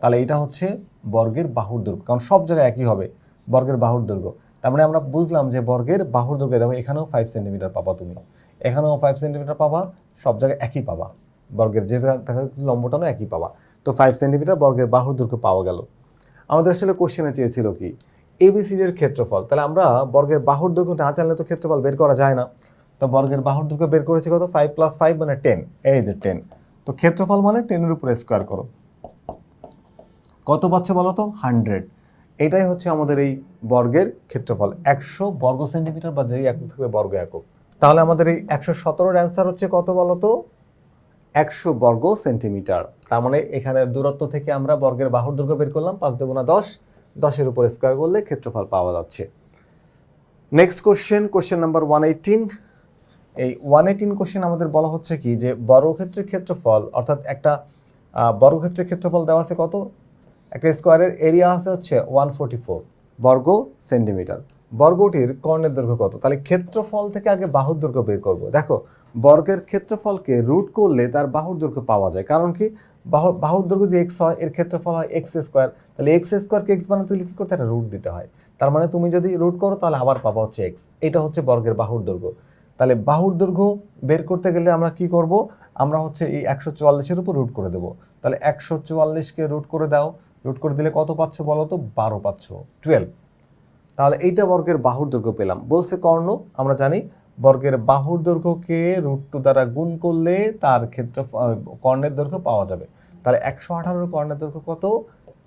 তাহলে এটা হচ্ছে বর্গের বাহুর দৈর্ঘ্য, কারণ সব জায়গায় একই হবে, বর্গের বাহুর দৈর্ঘ্য। তার মানে আমরা বুঝলাম যে বর্গের বাহুর দৈর্ঘ্য, দেখো এখানেও ফাইভ সেন্টিমিটার পাবা তুমি। এখানেও ফাইভ সেন্টিমিটার পাবা, সব জায়গায় একই পাবা। বর্গের যে যাচ্ছে লম্বটাও একই পাবা তো ফাইভ সেন্টিমিটার বর্গের বাহুর দৈর্ঘ্য পাওয়া গেল। আমাদের আসলে কোশ্চেনে চেয়েছিল কি এবিসিডি এর ক্ষেত্রফল, তাহলে আমরা বর্গের বাহুর দৈর্ঘ্য না জানলে তো ক্ষেত্রফল বের করা যায় না। তো বর্গের বাহুর দৈর্ঘ্য বের করেছি কত? ফাইভ প্লাস ফাইভ মানে টেন এই যে টেন তো ক্ষেত্রফল মানে টেনের উপরে স্কোয়ার করো। কত পাচ্ছে বলো তো? হান্ড্রেড এটাই হচ্ছে আমাদের এই বর্গের ক্ষেত্রফল। একশো বর্গ সেন্টিমিটার বা যেই একক থাকবে বর্গ একক। তাহলে আমাদের এই একশো সতেরোর অ্যান্সার হচ্ছে কত বলো তো? একশো বর্গ সেন্টিমিটার। তার মানে এখানে দূরত্ব থেকে আমরা বর্গের বাহুর দৈর্ঘ্য বের করলাম, পাঁচ দুগুণা দশ, দশের উপর স্কোয়ার করলে ক্ষেত্রফল পাওয়া যাচ্ছে। Next question question number one eighteen এই ওয়ান এইটিন কোশ্চেন আমাদের বলা হচ্ছে কি যে বর্গক্ষেত্রের ক্ষেত্রফল, অর্থাৎ একটা বর্গক্ষেত্রের ক্ষেত্রফল দেওয়া আছে কত? একটা স্কোয়ারের এরিয়া আছে হচ্ছে ওয়ান ফোর্টি ফোর বর্গ সেন্টিমিটার। বর্গটির কর্ণের দৈর্ঘ্য কত? তাহলে ক্ষেত্রফল থেকে আগে বাহুর দৈর্ঘ্য বের করব। দেখো, বর্গের ক্ষেত্রফলকে রুট করলে তার বাহুর দৈর্ঘ্য পাওয়া যায়। কারণ কি? বাহু বাহুর দৈর্ঘ্য যে এক্স হয়, এর ক্ষেত্রফল হয় এক্স স্কোয়ার তাহলে এক্স স্কোয়ারকে এক্স বানাতে হলে কী করতে একটা রুট দিতে হয়। তার মানে তুমি যদি রুট করো, তাহলে আবার পাবা হচ্ছে এক্স এটা হচ্ছে বর্গের বাহুর দৈর্ঘ্য। তাহলে বাহুর দৈর্ঘ্য বের করতে গেলে আমরা কি করব? আমরা হচ্ছে এই একশো চুয়াল্লিশের উপর রুট করে দেবো। তাহলে একশো চুয়াল্লিশকে রুট করে দাও। রুট করে দিলে কত পাচ্ছ বলো তো? বারো পাচ্ছ। টুয়েলভ তাহলে এইটা বর্গের বাহুর দৈর্ঘ্য পেলাম। বলছে কর্ণ, আমরা জানি বর্গের বাহুর দৈর্ঘ্যকে রুট টু দ্বারা গুণ করলে তার ক্ষেত্র কর্ণের দৈর্ঘ্য পাওয়া যাবে। তাহলে একশো আঠারোর কর্ণের দৈর্ঘ্য কত?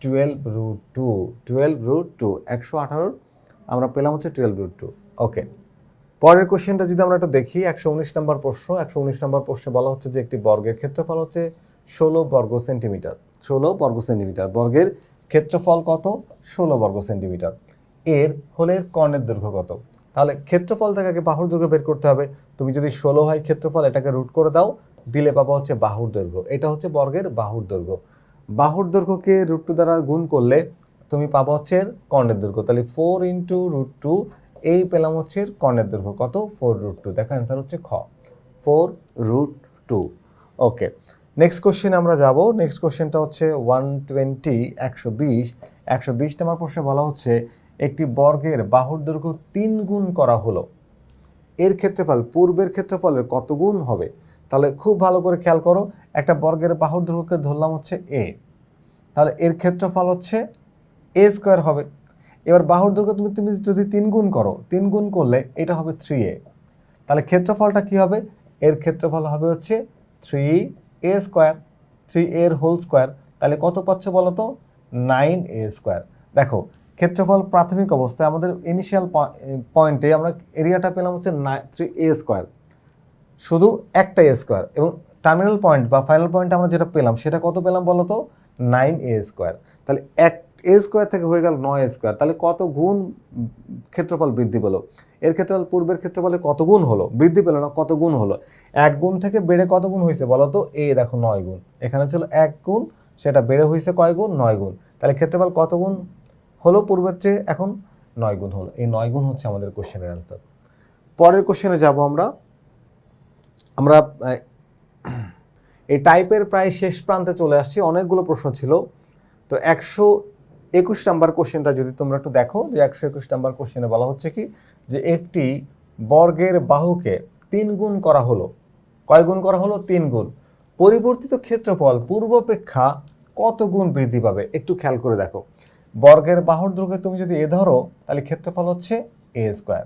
Twelve root two twelve root two একশো আঠারোর আমরা পেলাম হচ্ছে টুয়েলভ রুট টু ওকে পরের কোশ্চেনটা যদি আমরা একটু দেখি, একশো উনিশ নম্বর প্রশ্ন, একশো উনিশ নম্বর প্রশ্নে বলা হচ্ছে যে একটি বর্গের ক্ষেত্রফল হচ্ছে ষোলো বর্গ সেন্টিমিটার, ষোলো বর্গ সেন্টিমিটার। বর্গের ক্ষেত্রফল কত? ষোলো বর্গ সেন্টিমিটার। এর হোলের কর্ণের দৈর্ঘ্য কত? তাহলে ক্ষেত্রফল থেকে আগে বাহুর দৈর্ঘ্য বের করতে হবে। তুমি যদি ষোলো হয় ক্ষেত্রফল, এটাকে রুট করে দাও, দিলে পাবা হচ্ছে বাহুর দৈর্ঘ্য। এটা হচ্ছে বর্গের বাহুর দৈর্ঘ্য। বাহুর দৈর্ঘ্যকে রুট টু দ্বারা গুণ করলে তুমি পাবা হচ্ছে কর্ণের দৈর্ঘ্য। তাহলে ফোর ইন্টু রুট টু এই পেলাম হচ্ছে কর্ণের দৈর্ঘ্য। কত? ফোর রুট টু দেখো অ্যান্সার হচ্ছে খ। Four root two okay next question আমরা যাব। নেক্সট কোশ্চেনটা হচ্ছে ওয়ান টোয়েন্টি একশো বিশ। একশো বিশ নম্বর প্রশ্নে বলা হচ্ছে একটি বর্গের বাহুর দৈর্ঘ্য তিন গুণ করা হলো। এর ক্ষেত্রফল, পূর্বের ক্ষেত্রফলের কত গুণ হবে? তাহলে খুব ভালো করে খেয়াল করো, একটা বর্গের বাহুর দৈর্ঘ্যকে ধরলাম হচ্ছে এ তাহলে এর ক্ষেত্রফল হচ্ছে এ স্কোয়ার হবে। এবার বাহুর দৈর্ঘ্য তুমি তুমি যদি তিন গুণ করো, তিন গুণ করলে এটা হবে থ্রি এ তাহলে ক্ষেত্রফলটা কি হবে? এর ক্ষেত্রফল হবে হচ্ছে থ্রি এ স্কোয়ার থ্রি এর হোল স্কোয়ার তাহলে কত পাচ্ছে বলো তো নাইন এ স্কোয়ার দেখো ক্ষেত্রফল প্রাথমিক অবস্থায় আমাদের ইনিশিয়াল পয়েন্টে আমরা এরিয়াটা পেলাম হচ্ছে থ্রি এ স্কোয়ার শুধু একটা এ স্কোয়ার এবং টার্মিনাল পয়েন্ট বা ফাইনাল পয়েন্ট আমরা যেটা পেলাম, সেটা কত পেলাম বলো তো? নাইন এ স্কোয়ার তাহলে এক এ স্কোয়ার থেকে হয়ে গেল নয় এ স্কোয়ার তাহলে কত গুণ ক্ষেত্রফল বৃদ্ধি পেল? এর ক্ষেত্রফল পূর্বের ক্ষেত্রফলে কত গুণ হলো? বৃদ্ধি পেল না, কত গুণ হলো? এক গুণ থেকে বেড়ে কত গুণ হয়েছে বলো তো? এ দেখো নয় গুণ। এখানে ছিল এক গুণ, সেটা বেড়ে হয়েছে কয় গুণ? নয় গুণ। তাহলে ক্ষেত্রফল কত গুণ? হলো পূর্বের চেয়ে এখন নয় গুণ হলো। এই নয় গুণ হচ্ছে আমাদের কোশ্চেনের অ্যান্সার পরের কোশ্চেনে যাব আমরা। আমরা এই টাইপের প্রায় শেষ প্রান্তে চলে আসছি। অনেকগুলো প্রশ্ন ছিল। তো একশো একুশ নাম্বার কোশ্চেনটা যদি তোমরা একটু দেখো, যে একশো একুশ নাম্বার কোশ্চেনে বলা হচ্ছে কি? যে একটি বর্গের বাহুকে তিন গুণ করা হলো। কয় গুণ করা হলো? তিন গুণ। পরিবর্তিত ক্ষেত্রফল পূর্বাপেক্ষা কত গুণ বৃদ্ধি পাবে? একটু খেয়াল করে দেখো। বর্গের বাহুর দৈর্ঘ্যে তুমি যদি এ ধরো, তাহলে ক্ষেত্রফল হচ্ছে এ স্কোয়ার।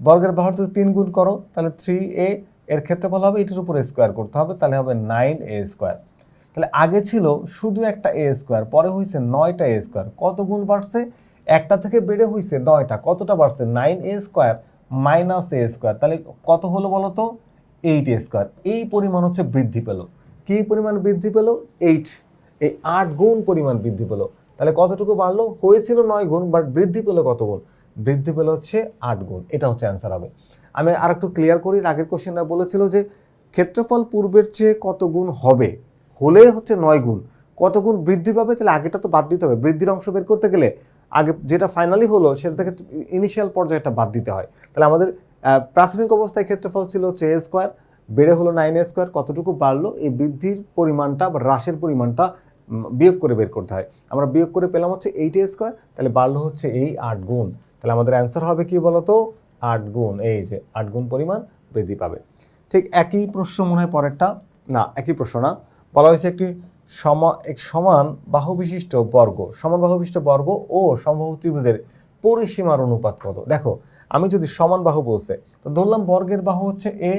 বর্গের বাহুর যদি তিন গুণ করো, তাহলে থ্রি এ এর ক্ষেত্রফল হবে এটির উপর স্কোয়ার করতে হবে, তাহলে হবে নাইন এ স্কোয়ার। তাহলে আগে ছিল শুধু একটা এ স্কোয়ার, পরে হয়েছে নয়টা এ স্কোয়ার। কত গুণ বাড়ছে? একটা থেকে বেড়ে হয়েছে নয়টা, কতটা বাড়ছে? Nine A square minus A square. তাহলে কত হলো বলো তো এইট এ স্কোয়ার। এই পরিমাণ হচ্ছে বৃদ্ধি পেল। কী পরিমাণ বৃদ্ধি পেল? এইট এই আট গুণ পরিমাণ বৃদ্ধি পেল। তাহলে কতটুকু বাড়লো? হয়েছিল নয় গুণ বাট বৃদ্ধি পেল কত গুণ? বৃদ্ধি পেল হচ্ছে আট গুণ। এটা হচ্ছে অ্যান্সার হবে। আমি আর একটু ক্লিয়ার করি, আগের কোশ্চেনটা বলেছিল যে ক্ষেত্রফল পূর্বের চেয়ে কত গুণ হবে? হলে হচ্ছে নয় গুণ। কত গুণ বৃদ্ধি পাবে? তাহলে আগেটা তো বাদ দিতে হবে। বৃদ্ধির অংশ বের করতে গেলে আগে যেটা ফাইনালি হলো সেটা থেকে ইনিশিয়াল পর্যায়েটা বাদ দিতে হয়। তাহলে আমাদের প্রাথমিক অবস্থায় ক্ষেত্রফল ছিল হচ্ছে এ স্কোয়ার বেড়ে হলো নাইন এ স্কোয়ার কতটুকু বাড়লো? এই বৃদ্ধির পরিমাণটা বা হ্রাসের পরিমাণটা বিয়োগ করে বের করতে হয়। আমরা বিয়োগ করে পেলাম হচ্ছে এইট এ স্কোয়ার তাহলে বাড়লো হচ্ছে এই আট গুণ। তাহলে আমাদের অ্যান্সার হবে কি বলতো? আট গুণ, এই যে আট গুণ পরিমাণ বৃদ্ধি পাবে। ঠিক একই প্রশ্ন মনে হয় পরেরটা। না, একই প্রশ্ন না। বলা হয়েছে একটি সমা, এক সমান বাহু বিশিষ্ট বর্গ, সমান বাহু বিশিষ্ট বর্গ ও সমবাহু ত্রিভুজের পরিসীমার অনুপাত কত? দেখো, আমি যদি সমান বাহু বলছে, তো ধরলাম বর্গের বাহু হচ্ছে এ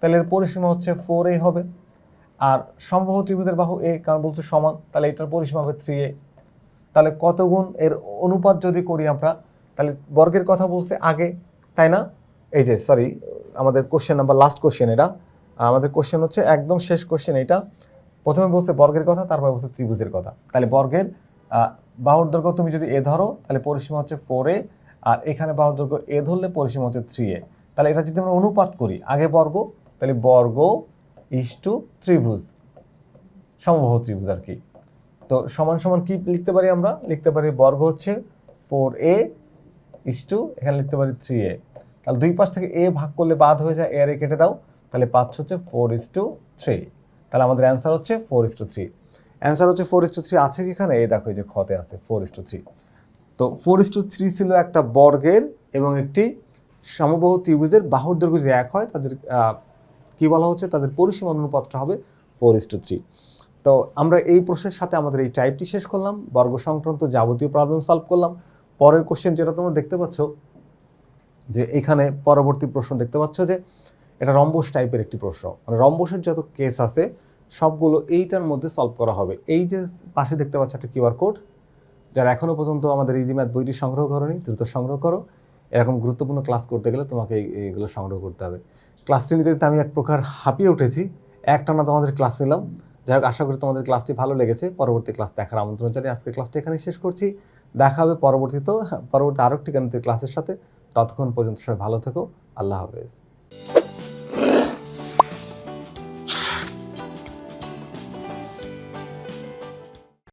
তাহলে এর পরিসীমা হচ্ছে ফোর এ হবে। আর সমবাহু ত্রিভুজের বাহু এ কারণ বলছে সমান, তাহলে এটার পরিসীমা হবে থ্রি এ তাহলে কত গুণ এর অনুপাত যদি করি আমরা, তাহলে বর্গের কথা বলছে আগে, তাই না? এই যে সরি আমাদের কোশ্চেন নাম্বার লাস্ট কোশ্চেন এটা। আমাদের কোশ্চেন হচ্ছে একদম শেষ কোশ্চেন এটা। প্রথমে বলছে বর্গের কথা, তারপর বলছে ত্রিভুজের কথা। তাহলে বর্গের বাহুর দৈর্ঘ্য তুমি যদি এ ধরো, তাহলে পরিসীমা হচ্ছে ফোর এ আর এখানে বাহুর দৈর্ঘ্য এ ধরলে পরিসীমা হচ্ছে থ্রি এ তাহলে এটা যদি আমরা অনুপাত করি, আগে বর্গ, তাহলে বর্গ ইস টু ত্রিভুজ, সমবাহু ত্রিভুজ আর কি। তো সমান সমান কি লিখতে পারি আমরা? লিখতে পারি বর্গ হচ্ছে ফোর এ ইস টু, এখানে লিখতে পারি থ্রি এ তাহলে দুই পাশ থেকে এ ভাগ করলে বাদ হয়ে যায় এ আর এ কেটে দাও, তাহলে পাচ্ছ হচ্ছে ফোর ইস টু থ্রি তাহলে আমাদের অ্যান্সার হচ্ছে four is to three answer হচ্ছে ফোর ইস টু থ্রি আছে কি এখানে? এই দেখো, এই যে খতে আছে ফোর ইস টু থ্রি তো ফোর ইস টু থ্রি ছিল একটা বর্গের এবং একটি সমবাহু ত্রিভুজের বাহুর দৈর্ঘ্য যে এক হয়, তাদের কি বলা হচ্ছে? তাদের পরিসীমা অনুপাতটা হবে ফোর ইস টু থ্রি তো আমরা এই প্রশ্নের সাথে আমাদের এই টাইপটি শেষ করলাম। বর্গ সংক্রান্ত যাবতীয় প্রবলেম সলভ করলাম। পরের কোশ্চেন যেটা তোমরা দেখতে পাচ্ছ, যে এখানে পরবর্তী প্রশ্ন দেখতে পাচ্ছ যে এটা রম্বস টাইপের একটি প্রশ্ন। মানে রম্বসের যত কেস আছে, সবগুলো এইটার মধ্যে সলভ করা হবে। এই যে পাশে দেখতে পাচ্ছ একটা কিউআর কোড, যারা এখনও পর্যন্ত আমাদের ইজি ম্যাথ বইটি সংগ্রহ করোনি, দ্রুত সংগ্রহ করো। এরকম গুরুত্বপূর্ণ ক্লাস করতে গেলে তোমাকে এই- এইগুলো সংগ্রহ করতে হবে। ক্লাসটি নিতে নিতে আমি এক প্রকার হাঁপিয়ে উঠেছি। একটানা তোমাদের ক্লাস নিলাম। যাই হোক, আশা করি তোমাদের ক্লাসটি ভালো লেগেছে। পরবর্তী ক্লাস দেখার আমন্ত্রণ জানিয়ে আজকে ক্লাসটি এখানে শেষ করছি। দেখা হবে পরবর্তীতেও পরবর্তী আরও একটি গণিতের ক্লাসের সাথে। ততক্ষণ পর্যন্ত সবাই ভালো থেকো। আল্লাহ হাফেজ।